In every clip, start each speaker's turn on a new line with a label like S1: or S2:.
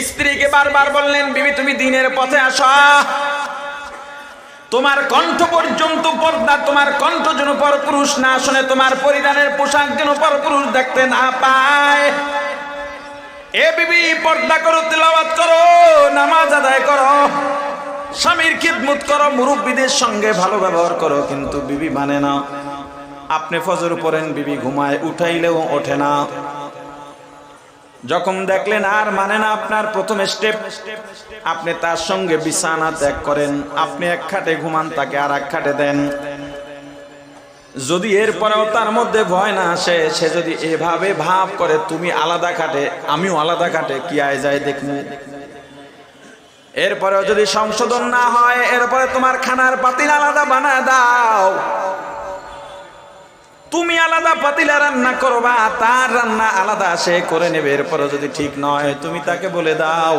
S1: স্ত্রীকে বারবার বললেন, বিবি, তুমি দিনের পথে আসা। তোমার কণ্ঠ পর্যন্ত পর্দা, তোমার কণ্ঠ যেন পরপুরুষ না শুনে, তোমার পরিধানের পোশাক যেন পরপুরুষ দেখতে না পায়। এ বিবি, পর্দা করো, তেলাওয়াত করো, নামাজ আদায় করো। স্বামীর খিদমত করো, মুরব্বীদের সঙ্গে ভালো ব্যবহার করো, কিন্তু বিবি মানে না। আপনি ফজর পড়েন, বিবি ঘুমায়, উঠাইলেও ওঠে না। যখন দেখলেন আর মানে না আপনার প্রথম স্টেপ আপনি তার সঙ্গে বিছানা ত্যাগ করেন। আপনি এক খাটে ঘুমান, তাকে আর এক খাটে দেন। যদি এরপরেও তার মধ্যে ভয় না আসে, সে যদি এভাবে ভাব করে, তুমি আলাদা খাটে, আমিও আলাদা খাটে, কি আয় যায় দেখমু? এরপরেও যদি সংশোধন না হয়, এরপরে তোমার খানার পাতিল আলাদা বানায় দাও। তুমি আলাদা পাতিলা রান্না করবা, তার রান্না আলাদা সে করে নেবে। এরপরে যদি ঠিক নয়, তুমি তাকে বলে দাও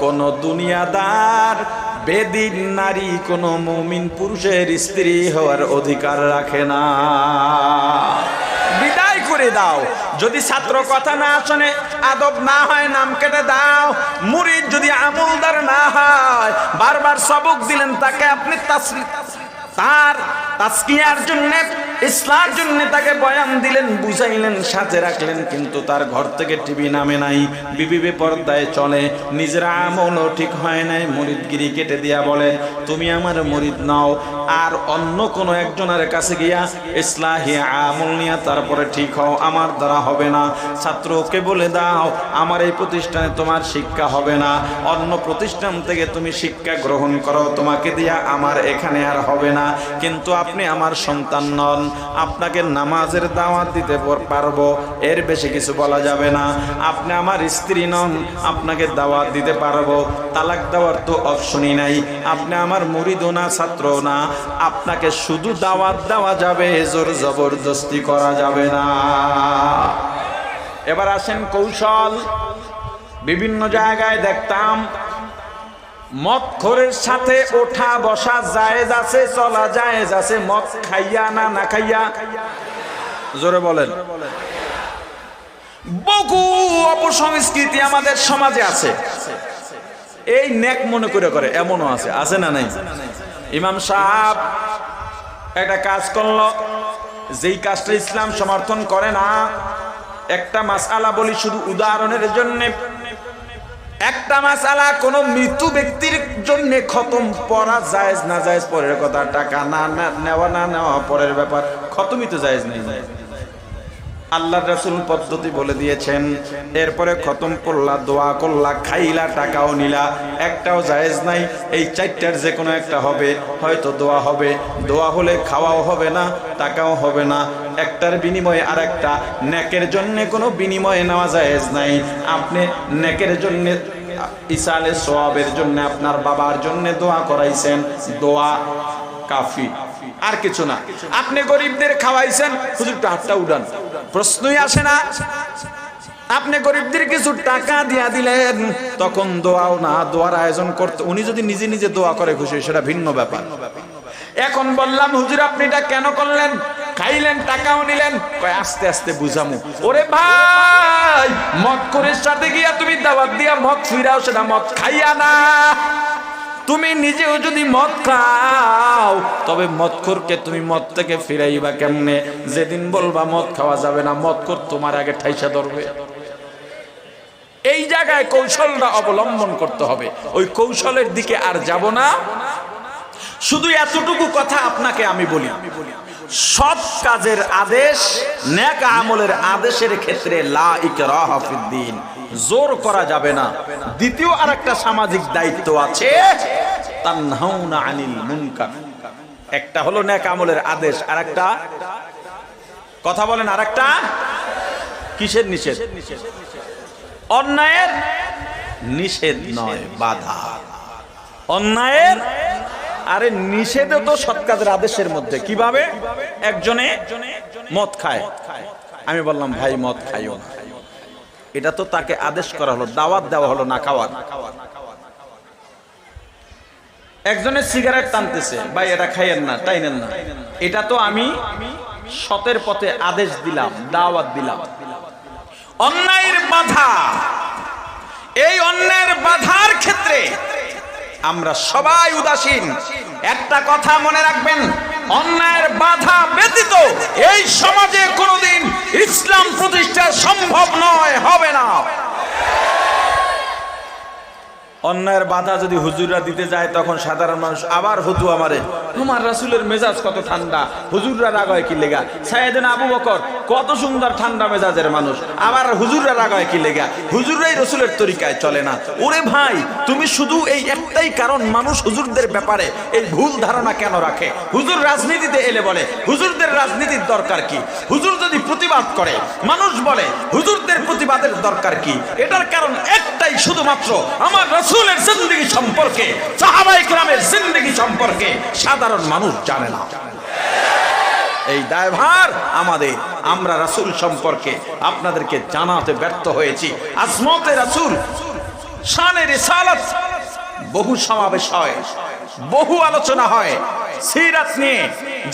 S1: কোন দুনিয়াদার, বেদিন নারী, কোন মুমিন পুরুষের স্ত্রী হওয়ার অধিকার রাখে না। বিদায় করে দাও। যদি ছাত্র কথা না শোনে, আদব না হয়, নাম কেটে দাও। মুরিদ যদি আমলদার না হয়, বারবার সবক দিলেন তাকে আপনি তার তাস্কিয়ার জন্য ইসলার জন্য তাকে বয়ান দিলেন, বুঝাইলেন, সাথে রাখলেন, কিন্তু তার ঘর থেকে টিভি নামে নাই বিবি পর্দায় চলে। নিজের আমলও ঠিক হয় নাই, মরিদগিরি কেটে দিয়া বলে, তুমি আমার মরিদ নাও। আর অন্য কোনো একজনের কাছে গিয়া, ইসলাহি আমল নিয়ে, তারপরে ঠিক হও, আমার দ্বারা হবে না। ছাত্রকে বলে দাও, আমার এই প্রতিষ্ঠানে তোমার শিক্ষা হবে না। অন্য প্রতিষ্ঠান থেকে তুমি শিক্ষা গ্রহণ করো, তোমাকে দিয়া আমার এখানে আর হবে না। কিন্তু আপনি আমার সন্তান নন। আপনাকে নামাজের দাওয়াত দিতে পর- পারব। এর বেশি কিছু বলা যাবে না। আপনি আমার স্ত্রী নন, আপনাকে দাওয়াত দিতে পারব। তালাক দেওয়ার তো অপশনই নাই। আপনি আমার মুরিদও না ছাত্র না। আপনাকে শুধু দাওয়াত দেওয়া যাবে, জোর জবরদস্তি করা যাবে না। এবার আসেন কৌশল। বিভিন্ন জায়গায় দেখতাম মদ খোরের সাথে ওঠা বসা জায়েজ আছে, চলা জায়েজ আছে, মদ খাইয়া না না খাইয়া? জোরে বলেন। বহু অপসংস্কৃতি আমাদের সমাজে আছে। এই নেক মনে করে করে, এমনও আছে আছে না নাই? ইমাম সাহেব একটা কাজ করল, যেই কাজটা ইসলাম সমর্থন করে না, একটা মাসআলা বলি শুধু উদাহরণের জন্যে একটা মাসালা, কোন মৃত্যু ব্যক্তির জন্য খতম পড়া জায়েজ না জায়েজ পরের কথা। টাকা না না নেওয়া না নেওয়া পরের ব্যাপার। খতমই তো জায়েজ নেই। আল্লাহ রাসূল পদ্ধতি বলে দিয়েছেন, এরপরে খতম করলা, দোয়া করলা, খাইলা, টাকাও নিলা। একটাও জায়েজ নাই, এই চারটার যে কোনো একটা হবে। হয়তো দোয়া হবে। দোয়া হলে খাওয়াও হবে না, টাকাও হবে না। একটার বিনিময়ে আর একটা ন্যাকের জন্য কোনো বিনিময়ে নেওয়া জায়েজ নাই। আপনি ন্যাকের জন্য ইসালে সোয়াবের জন্য আপনার বাবার জন্য দোয়া করাইছেন, দোয়া কাফি। আর কিছু না। আপনি গরিবদের খাওয়াইছেন, হুজুর হাতটা উড়ান। প্রশ্নই আসে না। আপনি গরিবদের কিছু টাকা দিয়া দিলেন, তখন দোয়াও না, দোয়ার আয়োজন করতে, উনি যদি নিজে নিজে দোয়া করে খুশি, সেটা ভিন্ন ব্যাপার। এখন বললাম, হুজুর, আপনি এটা কেন করলেন? খাইলেন, টাকাও নিলেন। কয়, আস্তে আস্তে বুঝামু। ওরে ভাই, মদ করে সাথে গিয়া তুমি দাওয়াত দিয়া মদ ফিরাও সেটা মদ খাইয়া না। তুমি নিজেও যদি মদ খাও, তবে মদখোরকে তুমি মদ থেকে ফিরাইবা কেমনে? যেদিন বলবা মদ খাওয়া যাবে না, মদখোর তোমার আগে ঠাইসা ধরবে। এই জায়গায় কৌশলটা অবলম্বন করতে হবে। ওই কৌশলের দিকে আর যাব না। শুধু এতটুকু কথা আপনাকে আমি বলি। সৎ কাজের আদেশ, ন্যাক আমলের আদেশের ক্ষেত্রে লা ইকরাহা ফিদ্দিন, জোর করা যাবে না। দ্বিতীয় আরেকটা সামাজিক দায়িত্ব আছে, তানহাউনা আনিল মুনকার। একটা হলো ন্যাক আমলের আদেশ আর একটা কথা বলেন, আরেকটা? কিসের নিষেধ? অন্যায়ের নিষেধ নয়, বাধা। অন্যায়ের আরে নিষেধে তো সৎ কাজের আদেশের মধ্যে। কীভাবে? একজনে মদ খায়। আমি বললাম, ভাই, মদ খাইও না। এটা তো তাকে আদেশ করা হলো, দাওয়াত দেওয়া হলো না খাওয়ার। একজনে সিগারেট টানতেছে, ভাই, এটা খাইয়েন না, টাইনেন না। এটা তো আমি সতের পথে আদেশ দিলাম, দাওয়াত দিলাম। অন্যায়ের বাধা। এই অন্যায়ের বাধার ক্ষেত্রে আমরা সবাই উদাসীন। একটা কথা মনে রাখবেন, অন্যায়ের বাধা ব্যতীত এই সমাজে কোনোদিন ইসলাম প্রতিষ্ঠা সম্ভব নয়, হবে না। অন্যায়ের বাধা যদি হুজুররা দিতে যায়, তখন সাধারণ মানুষ আবার হতু আমারে। তোমার রাসুলের মেজাজ কত ঠান্ডা? হুজুররা রাগ হয় কি লেগা? সাইয়েদিন আবু বকর, কত সুন্দর ঠান্ডা মেজাজের মানুষ। আবার হুজুররা রাগ হয় কি লেগা? হুজুররাই রসুলের তরিকায় চলে না। ওরে ভাই, তুমি শুধু এই একটাই কারণ মানুষ হুজুরদের ব্যাপারে এই ভুল ধারণা কেন রাখে? হুজুর রাজনীতিতে এলে বলে, হুজুরদের রাজনীতির দরকার কি? হুজুর যদি প্রতিবাদ করে, মানুষ বলে, হুজুরদের প্রতিবাদের দরকার কি? এটার কারণ একটাই শুধুমাত্র, আমার রসুলের জিন্দগি সম্পর্কে সাহাবাই গ্রামের জিন্দগি সম্পর্কে সাধারণ মানুষ জানে না। এই দায়ভার আমাদের, আমরা রাসূল সম্পর্কে আপনাদেরকে জানাতে ব্যর্থ হয়েছি। আজমতে রাসূল, শানে রিসালাত বহু সমাবেশ হয়, বহু আলোচনা হয়, সিরাত নিয়ে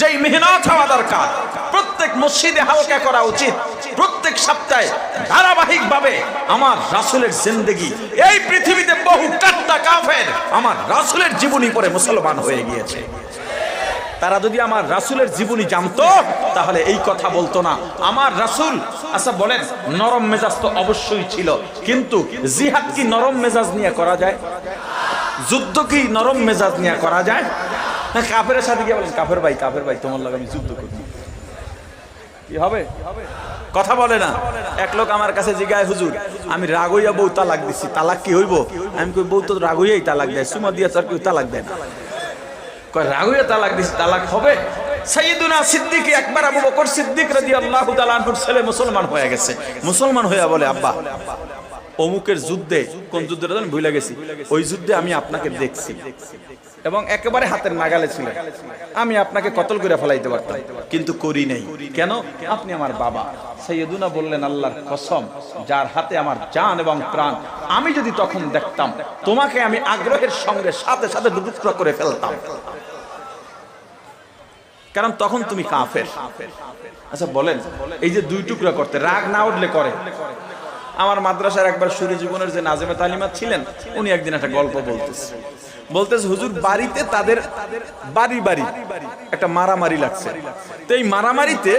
S1: যেই মেহনত হওয়া দরকার, প্রত্যেক মসজিদে হালকা করা উচিত প্রত্যেক সপ্তাহে ধারাবাহিক ভাবে আমার রাসূলের জিন্দগি। এই পৃথিবীতে বহু কাট্টা কাফের আমার রাসূলের জীবনী পরে মুসলমান হয়ে গিয়েছে। তারা যদি আমার রাসুলের জীবনী জানতো, তাহলে এই কথা বলতো না। আমার রাসুল আচ্ছা বলেন, নরম মেজাজ তো অবশ্যই ছিল। কিন্তু জিহাদ কি নরম মেজাজ নিয়ে করা যায়? যুদ্ধ কি নরম মেজাজ নিয়ে করা যায়? কাফের সাথে গিয়ে বলেন, কাফের ভাই কাফের ভাই, তোমার লাগে আমি যুদ্ধ করি হবে? কথা বলে না। এক লোক আমার কাছে জিগায় হুজুর, আমি রাগ হইয়া বউ তালাক দিছি, তালাক কি হইব? আমি কই, বউ তো রাগ হইয়াই তালাক দেয়, সুমা দিয়া তার কেউ তালাক দেয় না। কয় রাগুয়ে তালাক দিছি, তালাক হবে? সাইয়েদুনা সিদ্দিক, একবার আবু বকর সিদ্দিক রাদিয়াল্লাহু তাআলা আনহুর ছেলে মুসলমান হয়ে গেছে। মুসলমান হইয়া বলে, আব্বা, অমুকের যুদ্ধে, কোন যুদ্ধে জানেন ভুলে গেছি, ওই যুদ্ধে আমি আপনাকে দেখছি। এবং একেবারে হাতের নাগালে ছিল। আমি আপনাকে কতল করে ফেলাইতে পারতাম। কিন্তু করি নাই। কেন? আপনি আমার বাবা। সৈয়দুনা বললেন, আল্লাহর কসম, যার হাতে আমার জান এবং প্রাণ, আমি যদি তখন দেখতাম, তোমাকে আমি আগ্রহের সঙ্গে সাথে সাথে দুটুকরা করে ফেলতাম। কারণ তখন তুমি কাফের। আচ্ছা বলেন, এই যে দুই টুকরা করতে, রাগ না উঠলে করে। আমার মাদ্রাসার একবার সুরি জীবনের যে নাজেমে তালিমাত ছিলেন, উনি একদিন একটা গল্প বলতেছে। বলতেছে, হুজুর, বাড়িতে তাদের বাড়ি বাড়ি একটা মারামারি লাগছে। তো এই মারামারিতে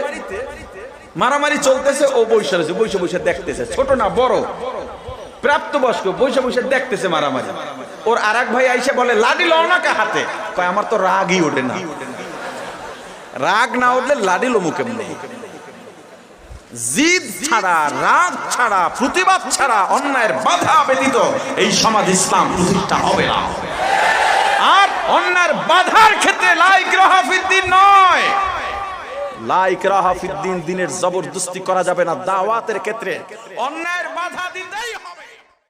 S1: মারামারি চলতেছে, ও বৈশা রয়েছে বৈশা বৈশা দেখতেছে, ছোট না, বড়। প্রাপ্তবয়স্ক বৈশা বৈশা দেখতেছে মারামারি। ওর আর ভাই আইসে বলে, লাডি লও না হাতে? কয়, আমার তো রাগই ওঠে না। রাগ না উঠলে লাডিল মুখে মুখে জিদ ছাড়া, রাগ ছাড়া, প্রতিবাদ ছাড়া অন্যায়ের বাধা ব্যতীত এই সমাজ ইসলাম প্রতিষ্ঠা হবে না। আর অন্যের বাধার ক্ষেত্রে লাইক রহাফিদ্দিন নয়। লাইক রহাফিদ্দিন দিনের জবরদস্তি করা যাবে না দাওয়াতের ক্ষেত্রে। অন্যায়ের বাধা দিতেই